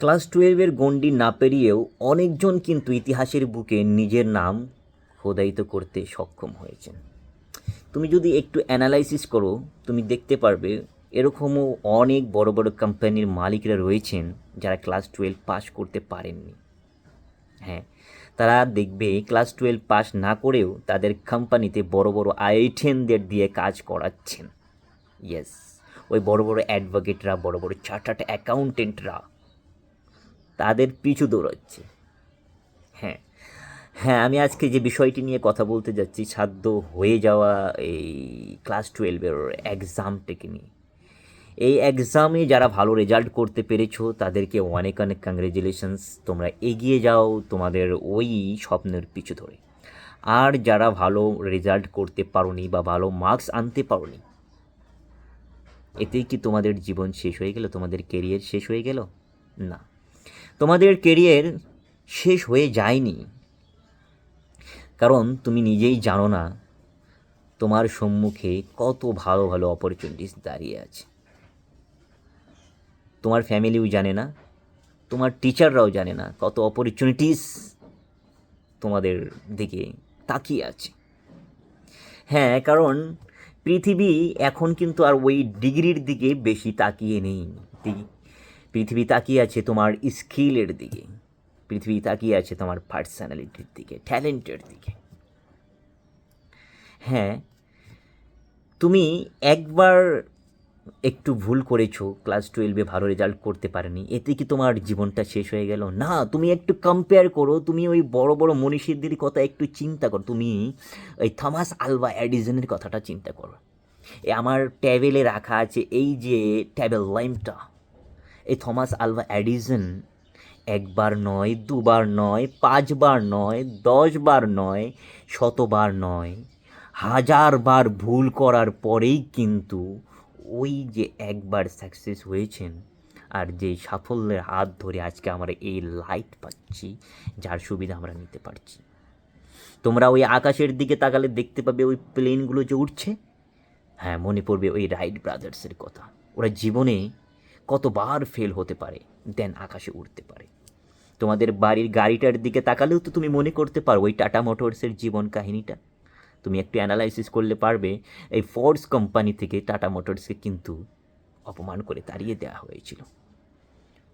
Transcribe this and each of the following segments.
Class টুয়েলভের গণ্ডি না পেরিয়েও অনেকজন কিন্তু ইতিহাসের বুকে নিজের নাম খোদায়িত করতে সক্ষম হয়েছেন। তুমি যদি একটু অ্যানালাইসিস করো, তুমি দেখতে পারবে এরকমও অনেক বড় বড় কোম্পানির মালিকরা রয়েছেন যারা ক্লাস টুয়েলভ পাস করতে পারেননি। হ্যাঁ তারা দেখবে ক্লাস টুয়েলভ পাস না করেও তাদের কোম্পানিতে বড় বড় আইটেনদের দিয়ে কাজ করাচ্ছেন। ইয়েস ওই বড় বড় অ্যাডভোকেটরা, বড় বড় চার্টার্ড অ্যাকাউন্টেন্টরা তাদের পিছু দৌড়াচ্ছে। হ্যাঁ হ্যাঁ আমি আজকে যে বিষয়টি নিয়ে কথা বলতে যাচ্ছি, সাধ্য হয়ে যাওয়া এই ক্লাস টুয়েলভের এক্সামটাকে নিয়ে। এই এক্সামে যারা ভালো রেজাল্ট করতে পেরেছ, তাদেরকে অনেক অনেক কংগ্রেচুলেশনস তোমরা এগিয়ে যাও তোমাদের ওই স্বপ্নের পিছু ধরে। আর যারা ভালো রেজাল্ট করতে পারোনি বা ভালো মার্কস আনতে পারোনি, এতেই কি তোমাদের জীবন শেষ হয়ে গেল? তোমাদের কেরিয়ার শেষ হয়ে গেল? না। তোমাদের কেরিয়ার শেষ হয়ে যায়নি। কারণ তুমি নিজেই জানো না, তোমার সম্মুখে কত ভালো ভালো অপরচুনিটিস দাঁড়িয়ে আছে। তোমার ফ্যামিলিও জানে না, তোমার টিচাররাও জানে না কত অপরচুনিটিস তোমাদের দিকে তাকিয়ে আছে। হ্যাঁ কারণ পৃথিবী এখন কিন্তু আর ওই ডিগ্রির দিকে বেশি তাকিয়ে নেই। পৃথিবী তাকিয়ে আছে তোমার স্কিলের দিকে। পৃথিবী তাকিয়ে আছে তোমার পার্সোনালিটির দিকে ট্যালেন্টের দিকে। হ্যাঁ তুমি একবার একটু ভুল করেছ ক্লাস টুয়েলভে ভালো রেজাল্ট করতে পারেনি, এতে কি তোমার জীবনটা শেষ হয়ে গেল? না, তুমি একটু কম্পেয়ার করো, তুমি ওই বড় বড় মনীষীদের কথা একটু চিন্তা করো, তুমি ওই থমাস আলভা অ্যাডিসনের কথাটা চিন্তা করো। আমার ট্যাবেলে রাখা আছে, এই যে ট্যাবেল লাইমটা এই থমাস আলভা অ্যাডিসন একবার নয়, দুবার নয়, পাঁচবার নয়, দশবার নয়, শতবার নয়, হাজারবার ভুল করার পরেই কিন্তু ওই যে একবার সাকসেস হয়েছেন আর যে সাফল্যের হাত ধরে আজকে আমরা এই লাইট পাচ্ছি, যার সুবিধা আমরা নিতে পারছি। তোমরা ওই আকাশের দিকে তাকালে দেখতে পাবে ওই প্লেনগুলো যে উঠছে? হ্যাঁ মনে পড়বে ওই রাইট ব্রাদার্সের কথা। ওরা জীবনে কতবার ফেল হতে পারে দেন আকাশে উঠতে পারে। তোমাদের বাড়ির গাড়িটার দিকে তাকালেও তো তুমি মনে করতে পারো ওই টাটা মোটরসের জীবন কাহিনীটা। তুমি একটু অ্যানালাইসিস করলে পারবে, এই ফোর্ডস কোম্পানি থেকে টাটা মোটরসকে কিন্তু অপমান করে তাড়িয়ে দেওয়া হয়েছিল।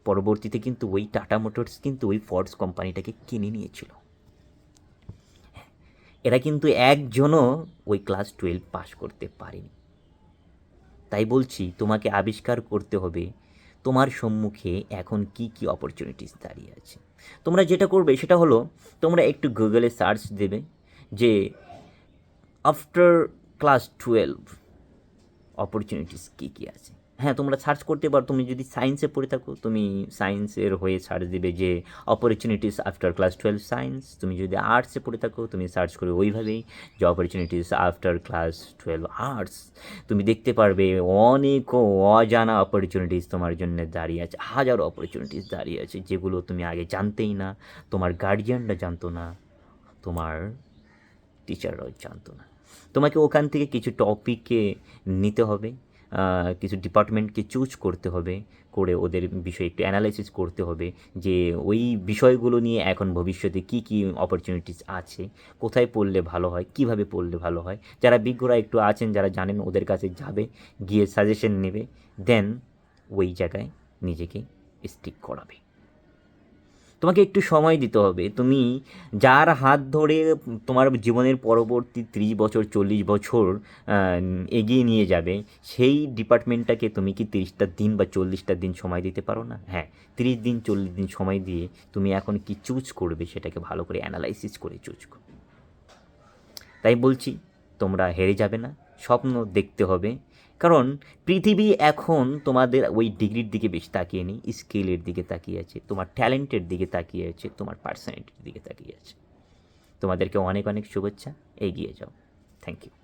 পরবর্তীতে কিন্তু ওই টাটা মোটরস কিন্তু ওই ফোর্ডস কোম্পানিটাকে কিনে নিয়েছিল। এরা কিন্তু একজনও ওই ক্লাস টুয়েলভ পাস করতে পারেনি। তাই বলছি তোমাকে আবিষ্কার করতে হবে তোমার সম্মুখে এখন কি কি অপরচুনিটিস দাঁড়িয়ে আছে। তোমরা যেটা করবে সেটা হলো তোমরা একটু গুগলে সার্চ দেবে যে আফটার ক্লাস টুয়েলভ অপরচুনিটিস কী কী আছে। হ্যাঁ তোমরা সার্চ করতে পারো। তুমি যদি সায়েন্সে পড়ে থাকো, তুমি সায়েন্সের হয়ে সার্চ দিবে যে opportunities after class twelve science তুমি যদি আর্টসে পড়ে থাকো, তুমি সার্চ করবে ওইভাবেই যে opportunities after class twelve arts তুমি দেখতে পারবে অনেক অজানা অপরচুনিটিস তোমার জন্য দাঁড়িয়ে আছে, হাজারো অপরচুনিটিস দাঁড়িয়ে আছে, যেগুলো তুমি আগে জানতেই না। তোমার গার্জিয়ানরা জানতো না, তোমার টিচাররাও জানতো না। তোমাকে ওখান থেকে কিছু টপিককে নিতে হবে। কিছু ডিপার্টমেন্টকে চুজ করতে হবে, করে ওদের বিষয়ে একটু অ্যানালাইসিস করতে হবে যে ওই বিষয়গুলো নিয়ে এখন ভবিষ্যতে কি কি অপরচুনিটিস আছে, কোথায় পড়লে ভালো হয়, কীভাবে পড়লে ভালো হয়, যারা বিজ্ঞরা একটু আছেন, যারা জানেন ওদের কাছে যাবে, গিয়ে সাজেশন নেবে দেন ওই জায়গায় নিজেকে স্টিক করাবে। তোমাকে একটু সময় দিতে হবে। তুমি যার হাত ধরে তোমার জীবনের পরবর্তী ত্রিশ বছর, চল্লিশ বছর এগিয়ে নিয়ে যাবে, সেই ডিপার্টমেন্টটাকে তুমি কি তিরিশটা দিন বা চল্লিশটা দিন সময় দিতে পারো না? হ্যাঁ তিরিশ দিন, চল্লিশ দিন সময় দিয়ে তুমি এখন কি চুজ করবে সেটাকে ভালো করে অ্যানালাইসিস করে চুজ করবে তাই বলছি, তোমরা হেরে যাবে না। স্বপ্ন দেখতে হবে। কারণ পৃথিবী এখন তোমাদের ওই ডিগ্রির দিকে বেশি তাকিয়ে নেই, স্কেলের দিকে তাকিয়ে আছে, তোমার ট্যালেন্টের দিকে তাকিয়ে আছে, তোমার পার্সোনালিটির দিকে তাকিয়ে আছে। তোমাদেরকে অনেক অনেক শুভেচ্ছা, এগিয়ে যাও। Thank you